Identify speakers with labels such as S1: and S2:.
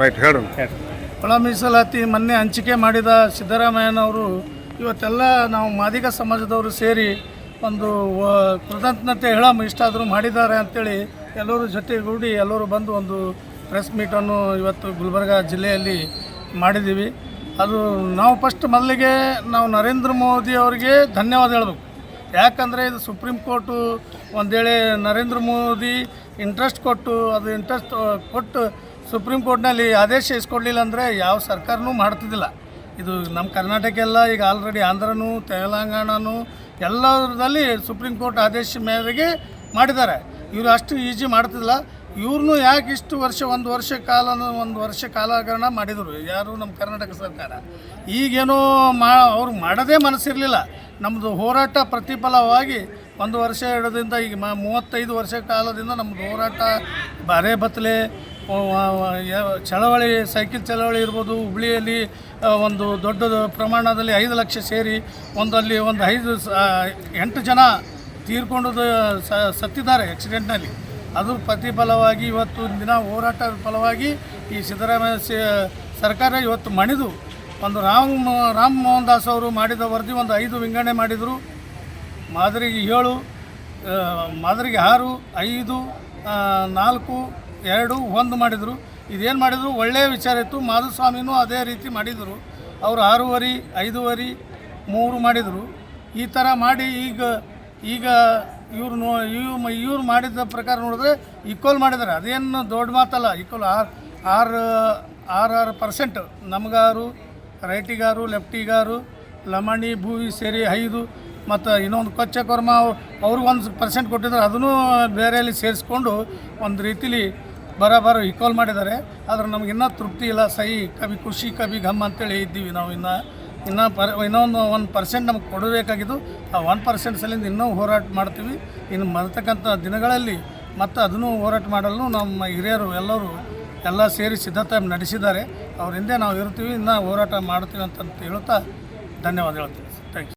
S1: Right ಹೇಳು.
S2: ಒಳ ಮೀಸಲಾತಿ ಮೊನ್ನೆ ಹಂಚಿಕೆ ಮಾಡಿದ ಸಿದ್ದರಾಮಯ್ಯನವರು ಇವತ್ತೆಲ್ಲ ನಾವು ಮಾದಿಗ ಸಮಾಜದವರು ಸೇರಿ ಒಂದು ಕೃತಜ್ಞತೆ ಹೇಳಮ್ ಇಷ್ಟಾದರೂ ಮಾಡಿದ್ದಾರೆ ಅಂತೇಳಿ ಎಲ್ಲರೂ ಜೊತೆಗೂಡಿ ಎಲ್ಲರೂ ಬಂದು ಒಂದು ಪ್ರೆಸ್ ಮೀಟನ್ನು ಇವತ್ತು ಗುಲ್ಬರ್ಗ ಜಿಲ್ಲೆಯಲ್ಲಿ ಮಾಡಿದ್ದೀವಿ. ಅದು ನಾವು ಫಸ್ಟ್ ಮೊದಲಿಗೆ ನಾವು ನರೇಂದ್ರ ಮೋದಿ ಅವರಿಗೆ ಧನ್ಯವಾದ ಹೇಳಬೇಕು. ಯಾಕಂದರೆ ಇದು ಸುಪ್ರೀಂ ಕೋರ್ಟು ಒಂದೇಳೆ ನರೇಂದ್ರ ಮೋದಿ ಇಂಟ್ರೆಸ್ಟ್ ಕೊಟ್ಟು, ಅದು ಇಂಟ್ರೆಸ್ಟ್ ಕೊಟ್ಟು ಸುಪ್ರೀಂ ಕೋರ್ಟ್ನಲ್ಲಿ ಆದೇಶ ಇಸ್ಕೊಡ್ಲಿಲ್ಲ ಅಂದರೆ ಯಾವ ಸರ್ಕಾರನೂ ಮಾಡ್ತಿದ್ದಿಲ್ಲ. ಇದು ನಮ್ಮ ಕರ್ನಾಟಕ ಎಲ್ಲ ಈಗ ಆಲ್ರೆಡಿ ಆಂಧ್ರನೂ, ತೆಲಂಗಾಣನೂ ಎಲ್ಲದರಲ್ಲಿ ಸುಪ್ರೀಂ ಕೋರ್ಟ್ ಆದೇಶ ಮೇರೆಗೆ ಮಾಡಿದ್ದಾರೆ. ಇವರು ಅಷ್ಟು ಈಜಿ ಮಾಡ್ತಿದ್ದಿಲ್ಲ. ಇವ್ರನ್ನೂ ಯಾಕೆ ಇಷ್ಟು ವರ್ಷ, ಒಂದು ವರ್ಷ ಕಾಲ, ಒಂದು ವರ್ಷ ಕಾಲಗರಣ ಮಾಡಿದರು? ಯಾರು? ನಮ್ಮ ಕರ್ನಾಟಕ ಸರ್ಕಾರ. ಈಗೇನೋ ಮಾ, ಅವ್ರು ಮಾಡೋದೇ ಮನಸ್ಸಿರಲಿಲ್ಲ. ನಮ್ಮದು ಹೋರಾಟ ಪ್ರತಿಫಲವಾಗಿ ಒಂದು ವರ್ಷ, ಎರಡರಿಂದ ಈಗ ಮ, ಮೂವತ್ತೈದು ವರ್ಷ ಕಾಲದಿಂದ ನಮ್ಮದು ಹೋರಾಟ ಬಾರೆ ಬತ್ತಲೆ. ಚಳವಳಿ, ಸೈಕಲ್ ಚಳವಳಿ ಇರ್ಬೋದು, ಹುಬ್ಳಿಯಲ್ಲಿ ಒಂದು ದೊಡ್ಡ ಪ್ರಮಾಣದಲ್ಲಿ ಐದು ಲಕ್ಷ ಸೇರಿ ಒಂದಲ್ಲಿ ಒಂದು ಐದು ಎಂಟು ಜನ ತೀರ್ಕೊಂಡು ಸತ್ತಿದ್ದಾರೆ ಆಕ್ಸಿಡೆಂಟ್ನಲ್ಲಿ ಅದು ಪ್ರತಿಫಲವಾಗಿ ಇವತ್ತು ದಿನ ಹೋರಾಟದ ಫಲವಾಗಿ ಈ ಸಿದ್ದರಾಮಯ್ಯ ಸರ್ಕಾರ ಇವತ್ತು ಮಣಿದು ಒಂದು ರಾಮ್ ರಾಮ್ ಮೋಹನ್ ದಾಸ್ ಅವರು ಮಾಡಿದ ವರದಿ ಒಂದು ಐದು ವಿಂಗಡಣೆ ಮಾಡಿದರು. ಮಾದರಿಗೆ ಏಳು ಮಾದರಿಗೆ ಆರು, ಐದು ನಾಲ್ಕು ಎರಡು, ಒಂದು ಮಾಡಿದರು. ಇದೇನು ಮಾಡಿದರು? ಒಳ್ಳೆಯ ವಿಚಾರ ಇತ್ತು. ಮಾಧುಸ್ವಾಮಿನೂ ಅದೇ ರೀತಿ ಮಾಡಿದರು. ಅವರು ಆರೂವರೆ, ಐದೂವರೆ, ಮೂರು ಮಾಡಿದರು. ಈ ಥರ ಮಾಡಿ ಈಗ ಈಗ ಇವ್ರು ನೋ ಇವ್ ಇವ್ರು ಮಾಡಿದ ಪ್ರಕಾರ ನೋಡಿದ್ರೆ ಈಕ್ವಲ್ ಮಾಡಿದ್ದಾರೆ. ಅದೇನು ದೊಡ್ಡ ಮಾತಲ್ಲ, ಈಕ್ವಲ್ ಆರು ಆರು ಆರು ಆರು ಪರ್ಸೆಂಟ್. ನಮಗಾರು, ರೈಟಿಗಾರು, ಲೆಫ್ಟಿಗಾರು, ಲಮಣಿ, ಭೂವಿ ಸೇರಿ ಐದು, ಮತ್ತು ಇನ್ನೊಂದು ಕೊಚ್ಚ ಕೊರ್ಮ ಅವ್ರಿಗೆ ಒಂದು ಪರ್ಸೆಂಟ್ ಕೊಟ್ಟಿದ್ದಾರೆ ಅದನ್ನು ಬೇರೆಯಲ್ಲಿ ಸೇರಿಸ್ಕೊಂಡು ಒಂದು ರೀತಿಲಿ ಬರೋಬರ ಈಕ್ವಲ್ ಮಾಡಿದ್ದಾರೆ. ಆದ್ರೆ ನಮ್ಗೆ ಇನ್ನೂ ತೃಪ್ತಿ ಇಲ್ಲ. ಸಹಿ, ಕವಿ ಖುಷಿ ಕವಿ, ಘಮ್ ಅಂತೇಳಿ ಇದ್ದೀವಿ ನಾವು. ಇನ್ನು, ಇನ್ನೂ ಪರ್, ಇನ್ನೊಂದು ಒಂದು ಪರ್ಸೆಂಟ್ ನಮ್ಗೆ ಕೊಡಬೇಕಾಗಿದ್ದು, ಆ ಒನ್ ಪರ್ಸೆಂಟ್ ಸಲಿಂದ ಇನ್ನೂ ಹೋರಾಟ ಮಾಡ್ತೀವಿ. ಇನ್ನು ಬರ್ತಕ್ಕಂಥ ದಿನಗಳಲ್ಲಿ ಮತ್ತು ಅದನ್ನು ಹೋರಾಟ ಮಾಡಲು ನಮ್ಮ ಹಿರಿಯರು ಎಲ್ಲರೂ ಎಲ್ಲ ಸೇರಿ ಸಿದ್ಧತೆ ನಡೆಸಿದ್ದಾರೆ. ಅವರಿಂದೇ ನಾವು ಇರ್ತೀವಿ ಇನ್ನೂ ಹೋರಾಟ ಮಾಡ್ತೀವಿ ಅಂತ ಹೇಳುತ್ತಾ ಧನ್ಯವಾದ ಹೇಳ್ತೀವಿ